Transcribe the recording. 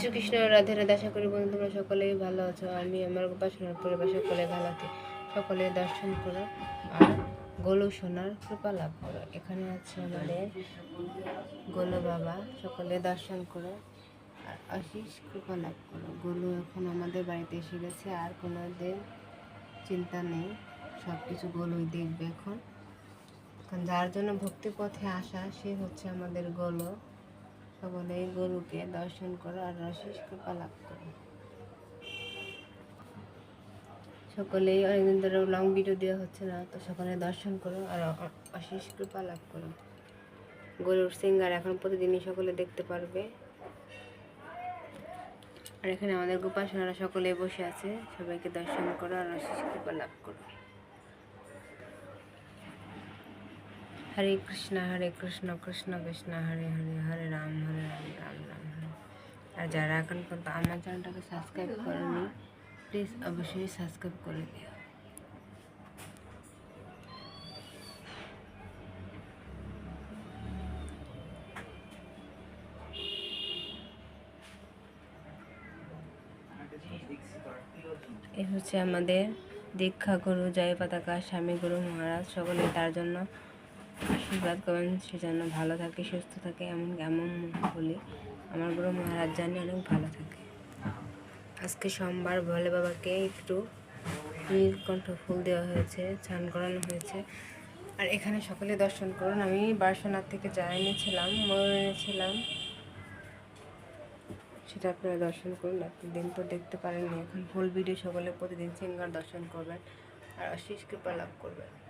শ্রীকৃষ্ণ রাধে রাধে, আশা করি বন্ধু তোমরা সকলেই ভালো আছো। আমি আমার উপাসনার পরিবার সকলে ভালো আছি সকলে দর্শন করো আর গোলু সোনার কৃপা লাভ করো। এখানে আছে আমাদের গোলু বাবা, সকলে দর্শন করো আর আশিস কৃপা লাভ করো। গোলু এখন আমাদের বাড়িতে এসে গেছে, আর কোনো দিন চিন্তা নেই সব কিছু গোলুই দেখবে এখন। এখন যার জন্য ভক্তি পথে আসা, সে হচ্ছে আমাদের গোলু। সকলে গরুকে দর্শন করো আর অশেষ কৃপা লাভ করো। সকলেই অনেকদিন ধরে লং ভিডিও দেওয়া হচ্ছে না, তো সকলে দর্শন করো আর অশেষ কৃপা লাভ করো। গরুর সিঙ্গার এখন প্রতিদিনই সকলে দেখতে পারবে। আর এখানে আমাদের গোপাসনারা সকলে বসে আছে, সবাইকে দর্শন করো আর অশেষ কৃপা লাভ করো। হরে কৃষ্ণ হরে কৃষ্ণ কৃষ্ণ কৃষ্ণ, হরে হরে হরে রাম হরে রাম রাম রাম আর যারা এখন পর্যন্ত আমার চ্যানেলটাকে সাবস্ক্রাইব করেনি প্লিজ অবশ্যই সাবস্ক্রাইব করে দিও। এ হচ্ছে আমাদের দীক্ষা গুরু জয় পতাকা স্বামী গুরু মহারাজ সকলে তার জন্য আশীর্বাদ করেন সে যেন ভালো থাকে, সুস্থ থাকে, এমন এমন বলি। আমার গুরু মহারাজ জানি অনেক ভালো থাকে। আজকে সোমবার ভোলে বাবাকে একটু নীলকণ্ঠ ফুল দেওয়া হয়েছে, স্নান করানো হয়েছে। আর এখানে সকলে দর্শন করুন। আমি বারসোনার থেকে যা এনেছিলাম, ময়ূর এনেছিলাম। সেটা আপনারা দর্শন করুন। আপনি দিন তো দেখতে পারেননি। এখন ফুল ভিডিও সকলে প্রতিদিন সিঙ্গার দর্শন করবেন। আর আশিস কৃপা লাভ করবেন।